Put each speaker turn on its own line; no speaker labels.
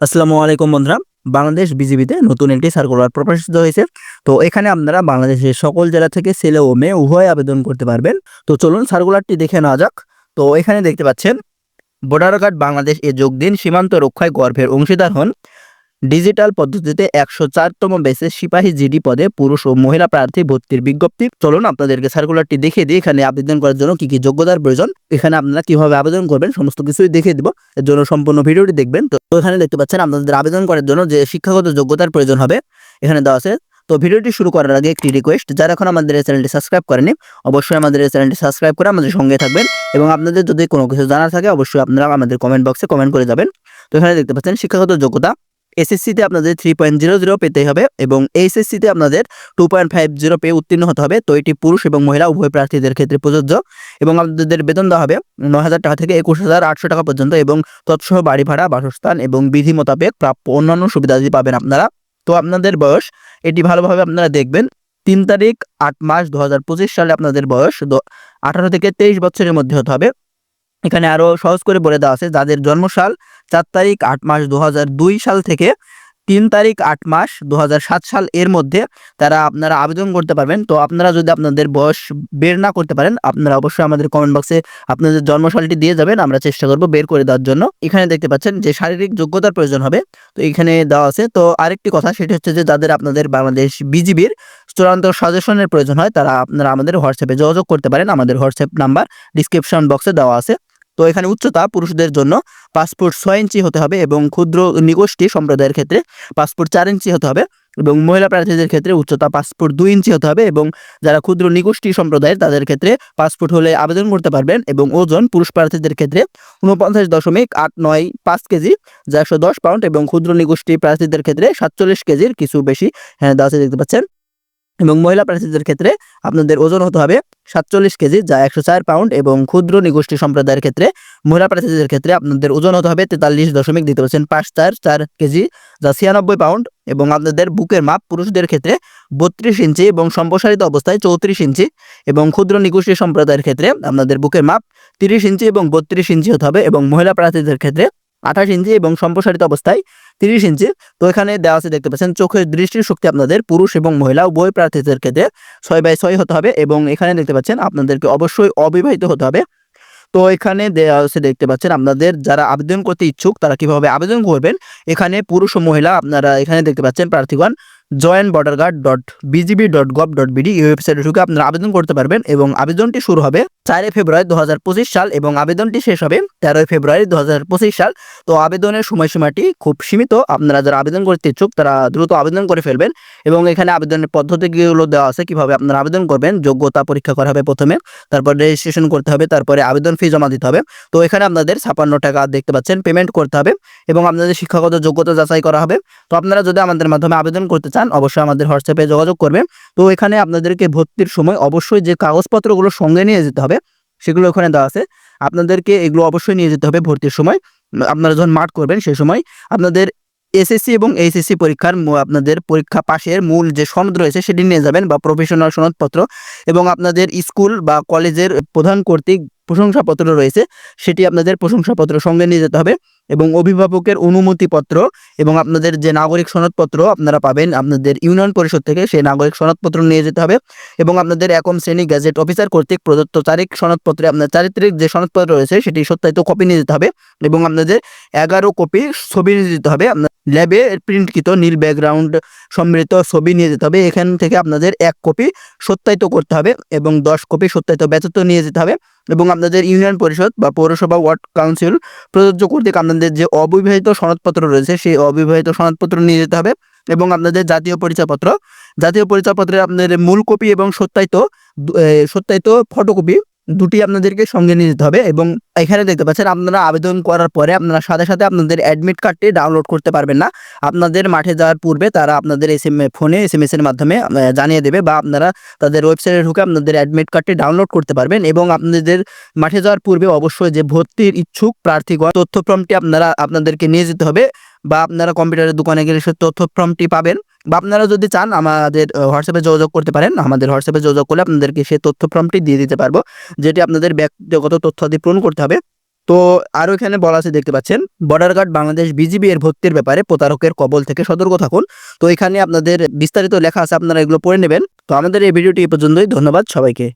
আসসালামু আলাইকুম বন্ধুরা। বাংলাদেশ বিজিবিতে নতুন একটি সার্কুলার প্রকাশিত হয়েছে। তো এখানে আপনারা বাংলাদেশের সকল জেলা থেকে ছেলে ও মেয়ে উভয় আবেদন করতে পারবেন। তো চলুন সার্কুলারটি দেখে নেওয়া যাক। তো এখানে দেখতে পাচ্ছেন, ভোটার কার্ড বাংলাদেশ এ যোগ দিন সীমান্ত রক্ষায় গর্ভের অংশীদার হন। ডিজিটাল পদ্ধতিতে একশো চারতম বেসে সিপাহী জিডি পদে পুরুষ ও মহিলা প্রার্থী ভর্তির বিজ্ঞপ্তি। চলুন আপনাদেরকে সার্কুলারটি দেখিয়ে দিই, এখানে আবেদন করার জন্য কি কি যোগ্যতার প্রয়োজন। এখানে আপনারা কীভাবে আবেদন করবেন সমস্ত কিছুই দেখিয়ে দিব। এর জন্য সম্পূর্ণ ভিডিওটি দেখবেন। তো এখানে দেখতে পাচ্ছেন আপনাদের আবেদন করার জন্য যে শিক্ষাগত যোগ্যতার প্রয়োজন হবে, এখানে দেওয়া আছে। তো ভিডিওটি শুরু করার আগে একটি রিকোয়েস্ট যারা এখন আমাদের এই চ্যানেলটি সাবস্ক্রাইব করেনি, অবশ্যই আমাদের এই চ্যানেলটি সাবস্ক্রাইব করে আমাদের সঙ্গে থাকবেন এবং আপনাদের যদি কোনো কিছু জানা থাকে, অবশ্যই আপনারা আমাদের কমেন্ট বক্সে কমেন্ট করে যাবেন। তো এখানে দেখতে পাচ্ছেন শিক্ষাগত যোগ্যতা। এসএসসিতে আপনাদের থ্রি পয়েন্ট জিরো জিরো পেতে হবে এবং এইচএসসিতে আপনাদের টু পয়েন্ট ফাইভ জিরো পেয়ে উত্তীর্ণ হতে হবে। তো এটি পুরুষ এবং মহিলা, উভয় প্রার্থীদের ক্ষেত্রে প্রযোজ্য এবং আপনাদের বেতন দেওয়া হবে নয় হাজার টাকা থেকে একুশ হাজার আটশো টাকা পর্যন্ত এবং তৎসহ বাড়ি ভাড়া, বাসস্থান এবং বিধি মোতাবেক প্রাপ্য অন্যান্য সুবিধাদি পাবেন আপনারা। তো আপনাদের বয়স, এটি ভালোভাবে আপনারা দেখবেন। তিন তারিখ, আট মাস দু হাজার পঁচিশ সালে আপনাদের বয়স আঠারো থেকে তেইশ বছরের মধ্যে হতে হবে। এখানে আরও সহজ করে বলে দেওয়া আছে, যাদের জন্মসাল চার তারিখ আট মাস দু হাজার দুই সাল থেকে তিন তারিখ আট মাস দু হাজার সাত সাল এর মধ্যে তারা আপনারা আবেদন করতে পারবেন। তো আপনারা যদি আপনাদের বয়স বের না করতে পারেন, আপনারা অবশ্যই আমাদের কমেন্ট বক্সে আপনাদের জন্মসালটি দিয়ে যাবেন, আমরা চেষ্টা করব বের করে দেওয়ার জন্য। এখানে দেখতে পাচ্ছেন যে শারীরিক যোগ্যতার প্রয়োজন হবে, তো এখানে দেওয়া আছে। তো আরেকটি কথা, সেটি হচ্ছে যে যাদের আপনাদের বাংলাদেশ বিজিবির চূড়ান্ত সাজেশনের প্রয়োজন হয়, তারা আপনারা আমাদের হোয়াটসঅ্যাপে যোগাযোগ করতে পারেন। আমাদের হোয়াটসঅ্যাপ নাম্বার ডিসক্রিপশন বক্সে দেওয়া আছে। তো এখানে উচ্চতা পুরুষদের জন্য পাসপোর্ট ছয় ইঞ্চি হতে হবে এবং ক্ষুদ্র নিগোষ্ঠী সম্প্রদায়ের ক্ষেত্রে পাসপোর্ট চার ইঞ্চি হতে হবে এবং মহিলা প্রার্থীদের ক্ষেত্রে উচ্চতা পাসপোর্ট দুই ইঞ্চি হতে হবে এবং যারা ক্ষুদ্র নিগোষ্ঠী সম্প্রদায়ের তাদের ক্ষেত্রে পাসপোর্ট হলে আবেদন করতে পারবেন এবং ওজন পুরুষ প্রার্থীদের ক্ষেত্রে উনপঞ্চাশ দশমিক আট নয় পাঁচ কেজি যা একশো দশ পাউন্ড এবং ক্ষুদ্র নিগোষ্ঠী প্রার্থীদের ক্ষেত্রে সাতচল্লিশ কেজির কিছু বেশি হ্যাঁ দাসে দেখতে পাচ্ছেন। এবং মহিলা প্রার্থীদের ক্ষেত্রে আপনাদের ওজন হতে হবে সাতচল্লিশ কেজি, যা একশো চার পাউন্ড এবং ক্ষুদ্র নিগোষ্ঠী সম্প্রদায়ের ক্ষেত্রে, মহিলা প্রার্থীদের ক্ষেত্রে আপনাদের ওজন হতে হবে তেতাল্লিশ দশমিক দিতে পারছেন পাঁচ চার চার কেজি, যা ছিয়ানব্বই পাউন্ড এবং আপনাদের বুকের মাপ পুরুষদের ক্ষেত্রে বত্রিশ ইঞ্চি এবং সম্প্রসারিত অবস্থায় চৌত্রিশ ইঞ্চি এবং ক্ষুদ্র নিগোষ্ঠী সম্প্রদায়ের ক্ষেত্রে আপনাদের বুকের মাপ তিরিশ ইঞ্চি এবং বত্রিশ ইঞ্চি হতে হবে এবং মহিলা প্রার্থীদের ক্ষেত্রে আঠাশ ইঞ্চি এবং সম্প্রসারিত অবস্থায় তিরিশ ইঞ্চি। তো এখানে দেওয়া আছে, দেখতে পাচ্ছেন, চোখের দৃষ্টির শক্তি আপনাদের পুরুষ এবং মহিলা, উভয় প্রার্থীদের ক্ষেত্রে ছয় বাই ছয় হতে হবে এবং এখানে দেখতে পাচ্ছেন, আপনাদেরকে অবশ্যই অবিবাহিত হতে হবে। তো এখানে দেওয়া আছে, দেখতে পাচ্ছেন, আপনাদের যারা আবেদন করতে ইচ্ছুক, তারা কীভাবে আবেদন করবেন? এখানে পুরুষ ও মহিলা, আপনারা এখানে দেখতে পাচ্ছেন, প্রার্থীগণ joint border guard dot BGB dot gov dot BD এই ওয়েবসাইটে ঢুকে আপনারা আবেদন করতে পারবেন এবং আবেদনটি শুরু হবে চারই ফেব্রুয়ারি দু হাজার পঁচিশ সাল এবং আবেদনটি শেষ হবে তেরোই ফেব্রুয়ারি দুহাজার পঁচিশ সাল। তো আবেদনের সময়সীমাটি খুব সীমিত। আপনারা যারা আবেদন করতে ইচ্ছুক, তারা দ্রুত আবেদন করে ফেলবেন এবং এখানে আবেদনের পদ্ধতিগুলো দেওয়া আছে কীভাবে আপনারা আবেদন করবেন। যোগ্যতা পরীক্ষা করা হবে প্রথমে, তারপর রেজিস্ট্রেশন করতে হবে, তারপরে আবেদন ফি জমা দিতে হবে। তো এখানে আপনাদের ছাপান্ন টাকা দেখতে পাচ্ছেন পেমেন্ট করতে হবে এবং আপনাদের শিক্ষাগত যোগ্যতা যাচাই করা হবে। তো আপনারা যদি আমাদের মাধ্যমে আবেদন করতে চান, অবশ্যই আমাদের হোয়াটসঅ্যাপে যোগাযোগ করবেন। তো এখানে আপনাদেরকে ভর্তির সময় অবশ্যই যে কাগজপত্রগুলো সঙ্গে নিয়ে যেতে হবে, সেগুলো ওখানে দেওয়া আছে। আপনাদেরকে এগুলো অবশ্যই নিয়ে যেতে হবে ভর্তির সময়। আপনারা যখন মাঠ করবেন সেই সময় আপনাদের এসএসসি এবং এইচএসসি পরীক্ষার আপনাদের পরীক্ষা পাশের মূল যে সনদ রয়েছে সেটি নিয়ে যাবেন বা প্রফেশনাল সনদপত্র এবং আপনাদের স্কুল বা কলেজের প্রধান কর্তৃক প্রশংসাপত্র রয়েছে, সেটি আপনাদের প্রশংসাপত্র সঙ্গে নিয়ে যেতে হবে। এবং অভিভাবকের অনুমতিপত্র এবং আপনাদের যে নাগরিক সনদপত্র আপনারা পাবেন, আপনাদের ইউনিয়ন পরিষদ থেকে সেই নাগরিক সনদপত্র নিয়ে যেতে হবে এবং আপনাদের একম শ্রেণি গ্যাজেট অফিসার কর্তৃক প্রদত্ত তারিখ সনদপত্রে আপনার চারিত্রিক যে সনদপত্র রয়েছে সেটি সত্যায়িত কপি নিয়ে যেতে হবে এবং আপনাদের এগারো কপি ছবি নিয়ে যেতে হবে। আপনার ল্যাবে প্রিন্টকৃত নীল ব্যাকগ্রাউন্ড সম্মিলিত ছবি নিয়ে যেতে হবে। এখান থেকে আপনাদের এক কপি সত্যায়িত করতে হবে এবং দশ কপি সত্যায়িত ব্যতীত নিয়ে যেতে হবে এবং আপনাদের ইউনিয়ন পরিষদ বা পৌরসভা ওয়ার্ড কাউন্সিল প্রযোজ্য কর্তৃক আপনাদের যে অবিবাহিত সনদপত্র রয়েছে, সেই অবিবাহিত সনদপত্র নিয়ে যেতে হবে এবং আপনাদের জাতীয় পরিচয়পত্র। জাতীয় পরিচয়পত্রে আপনাদের মূল কপি এবং সত্যায়িত সত্যায়িত ফটোকপি দুটি আপনাদেরকে সঙ্গে নিয়ে যেতে হবে এবং এখানে দেখতে পাচ্ছেন আপনারা আবেদন করার পরে আপনারা সাথে সাথে আপনাদের অ্যাডমিট কার্ডটি ডাউনলোড করতে পারবেন না। আপনাদের মাঠে যাওয়ার পূর্বে তারা আপনাদের এস এম ফোনে এস এম এস এর মাধ্যমে জানিয়ে দেবে বা আপনারা তাদের ওয়েবসাইটে ঢুকে আপনাদের অ্যাডমিট কার্ডটি ডাউনলোড করতে পারবেন এবং আপনাদের মাঠে যাওয়ার পূর্বে অবশ্যই যে ভর্তির ইচ্ছুক প্রার্থীগণ, তথ্য ফর্মটি আপনারা আপনাদেরকে নিয়ে যেতে হবে। বা আপনারা কম্পিউটারের দোকানে গেলে সে তথ্য ফর্মটি পাবেন। বা আপনারা যদি চান, আমাদের হোয়াটসঅ্যাপে যোগাযোগ করতে পারেন। আমাদের হোয়াটসঅ্যাপে যোগাযোগ করলে আপনাদেরকে সেই তথ্য ফর্মটি দিয়ে দিতে পারব, যেটি আপনাদের ব্যক্তিগত তথ্যাদি পূরণ করতে হবে। তো আরও এখানে বলা আছে, দেখতে পাচ্ছেন বর্ডার গার্ড বাংলাদেশ বিজিবি এর ভর্তির ব্যাপারে প্রতারকের কবল থেকে সতর্ক থাকুন। তো এখানে আপনাদের বিস্তারিত লেখা আছে, আপনারা এগুলো পড়ে নেবেন। তো আমাদের এই ভিডিওটি এই পর্যন্তই, ধন্যবাদ সবাইকে।